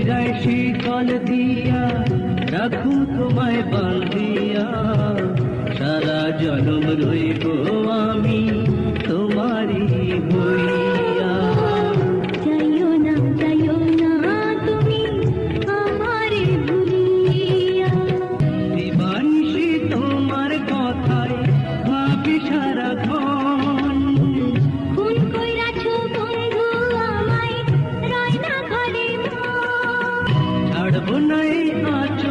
হীরায় দিয়া রাখু তোমায় বাঁধিয়া সারা জনম রইব আমি তোমারই হইয়া। না তুমি তোমার কথায় সারা ঘর। ভাবনায় আছো